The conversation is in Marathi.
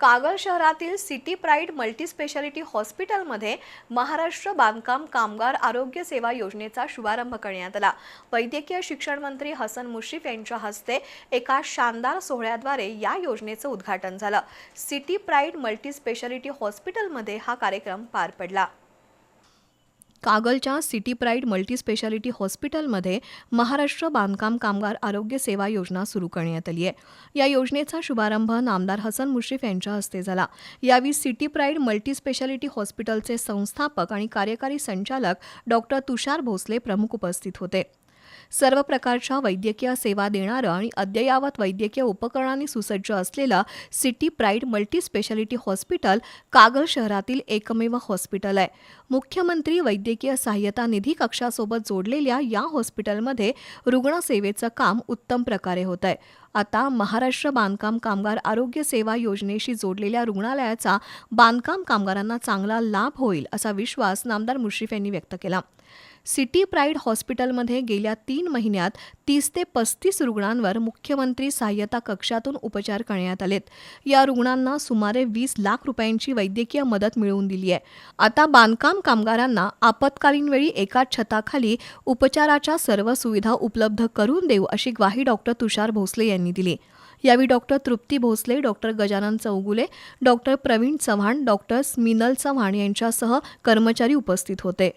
कागल शहरातील सिटी प्राईड मल्टीस्पेशालिटी हॉस्पिटलमध्ये महाराष्ट्र बांधकाम कामगार आरोग्य सेवा योजनेचा शुभारंभ करण्यात आला. वैद्यकीय शिक्षण मंत्री हसन मुश्रीफ यांच्या हस्ते एका शानदार सोहळ्याद्वारे या योजनेचं उद्घाटन झालं. सिटी प्राईड मल्टीस्पेशालिटी हॉस्पिटलमध्ये हा कार्यक्रम पार पडला. कागलच्या सिटी प्राईड मल्टीस्पेशालिटी हॉस्पिटलमध्ये महाराष्ट्र बांधकाम कामगार आरोग्य सेवा योजना सुरू करण्यात आली आहे. या योजनेचा शुभारंभ नामदार हसन मुश्रीफ यांच्या हस्ते झाला. यावेळी सिटी प्राईड मल्टीस्पेशालिटी हॉस्पिटलचे संस्थापक आणि कार्यकारी संचालक डॉक्टर तुषार भोसले प्रमुख उपस्थित होते. सर्व प्रकारच्या वैद्यकीय सेवा देणारं आणि अद्ययावत वैद्यकीय उपकरणांनी सुसज्ज असलेलं city pride multispeciality hospital Kagal शहरातील एकमेव हॉस्पिटल आहे. मुख्यमंत्री वैद्यकीय सहाय्यता निधी कक्षासोबत जोडलेल्या या हॉस्पिटलमध्ये रुग्णसेवेचं काम उत्तम प्रकारे होत आहे. आता महाराष्ट्र बांधकाम कामगार आरोग्य सेवा योजनेशी जोडलेल्या रुग्णालयाचा बांधकाम कामगारांना चांगला लाभ होईल असा विश्वास नामदार मुश्रीफ यांनी व्यक्त केला. सिटी प्राईड हॉस्पिटलमध्ये गेल्या तीन महिन्यात तीस ते पस्तीस रुग्णांवर मुख्यमंत्री सहाय्यता कक्षातून उपचार करण्यात आलेत. या रुग्णांना सुमारे वीस लाख रुपयांची वैद्यकीय मदत मिळवून दिली आहे. आता बांधकाम कामगारांना आपत्कालीन वेळी एका छताखाली उपचाराच्या सर्व सुविधा उपलब्ध करून देऊ अशी ग्वाही डॉक्टर तुषार भोसले यांनी दिली. यावेळी doctor Trupti Bhosale doctor Gajanan Chougule doctor Pravin Chavan doctor Sminal Chavan यांच्यासह कर्मचारी उपस्थित होते.